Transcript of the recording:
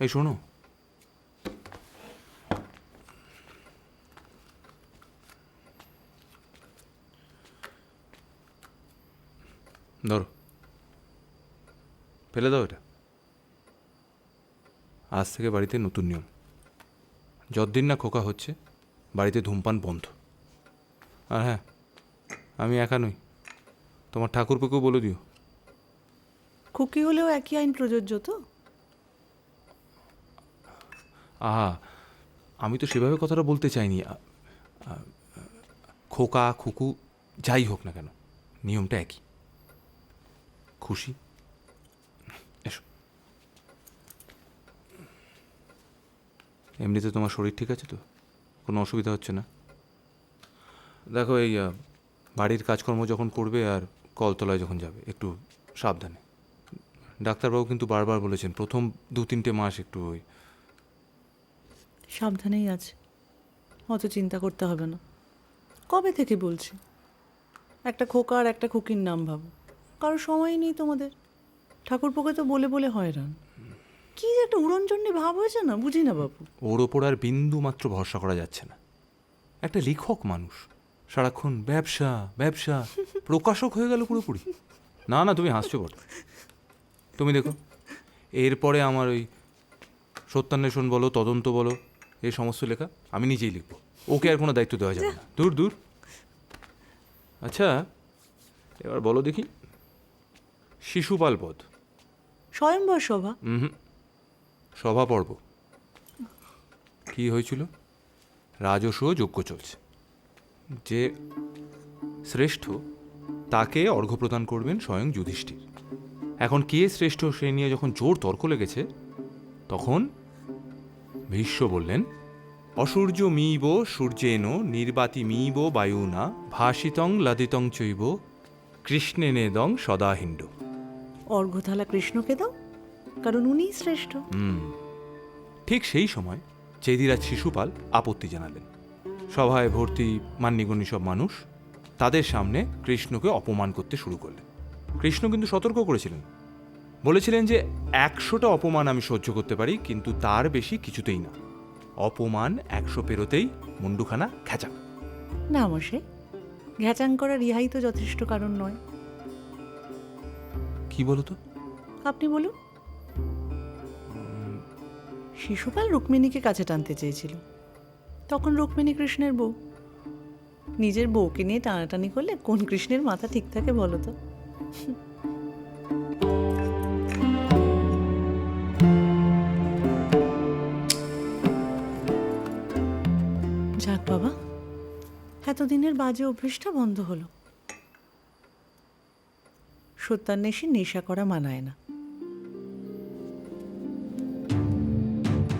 এই শোনো ধরো ফেলে দাও এটা আজ থেকে বাড়িতে নতুন নিয়ম যতদিন না খোকা হচ্ছে বাড়িতে ধূমপান বন্ধ আর হ্যাঁ আমি একা নই তোমার ঠাকুরপুকেও বলে দিও। খুকি হলেও একই আইন প্রযোজ্য তো? আহা আমি তো সেভাবে কথাটা বলতে চাইনি। খোকা খুকু যাই হোক না কেন নিয়মটা একই। খুশি? এসো। এমনিতে তোমার শরীর ঠিক আছে তো? কোনো অসুবিধা হচ্ছে না? দেখো এই বাড়ির কাজকর্ম যখন করবে আর কলতলায় যখন যাবে একটু সাবধানে। ডাক্তারবাবু কিন্তু বারবার বলেছেন প্রথম দু তিনটে মাস একটু ওই। সাবধানেই আছে। অত চিন্তা করতে হবে না। কবে থেকে বলছি? একটা খোকা আর একটা খুকির নাম ভাবো। কারও সময় নেই তোমাদের। ঠাকুরপোকে তো বলে বলে হয়রান। কি যে একটা উড়নচণ্ডী ভাব হয়েছে না? বুঝি না বাবু ওর ওপর আর বিন্দু মাত্র ভরসা করা যাচ্ছে না। একটা লেখক মানুষ। সারাক্ষণ ব্যবসা ব্যবসা। প্রকাশক হয়ে গেল পুরোপুরি। না না তুমি হাসছো বট। তুমি দেখো এরপরে আমার ওই সত্যান্বেষণ বলো তদন্ত বলো এই সমস্ত লেখা আমি নিজেই লিখব। ওকে আর কোনো দায়িত্ব দেওয়া যাবে না। দূর দূর। আচ্ছা এবার বলো দেখি। শিশুপাল পদ। স্বয়ংবর সভা। হুম। সভা পর্ব। কি হয়েছিল? রাজস্ব যোগ্য চলছে। যে শ্রেষ্ঠ তাকে অর্ঘ্য প্রদান করবেন স্বয়ং যুধিষ্ঠির। এখন কে শ্রেষ্ঠ সে নিয়ে যখন জোর তর্ক লেগেছে তখন ভীষ্ম বললেন অসূর্য মিব সূর্যেন নির্বাতি মিব বায়ুনা ভাসিতং লাদিতং চৈব কৃষ্ণেনেদং সদাহিণ্ড অর্ঘ্যথালা কৃষ্ণকে দাও কারণ উনিই শ্রেষ্ঠ। হুম। ঠিক সেই সময় চেদিরাজ শিশুপাল আপত্তি জানালেন। সভায় ভর্তি মান্যগণ্য সব মানুষ তাদের সামনে কৃষ্ণকে অপমান করতে শুরু করলেন। কৃষ্ণ কিন্তু সতর্ক করেছিলেন। বলেছিলেন যে একশোটা অপমান আমি সহ্য করতে পারি কিন্তু তার বেশি কিছুতেই না। অপমান একশো পেরোতেই মুন্ডুখানা খেঁচা না মশাই ঘ্যাচাং করা রিহাই তো যথেষ্ট কারণ নয়। কি বলতো আপনি বলুন। শিশুপাল রুক্মিণীকে কাছে টানতে চেয়েছিল। তখন রুক্মিণী কৃষ্ণের বউ। নিজের বউকে নিয়ে টানাটানি করলে কোন কৃষ্ণের মাথা ঠিক থাকে বলো তো? যাক বাবা, এতদিনের বাজে অভ্যেসটা বন্ধ হলো। সত্যান্বেষী নেশা করা মানায় না।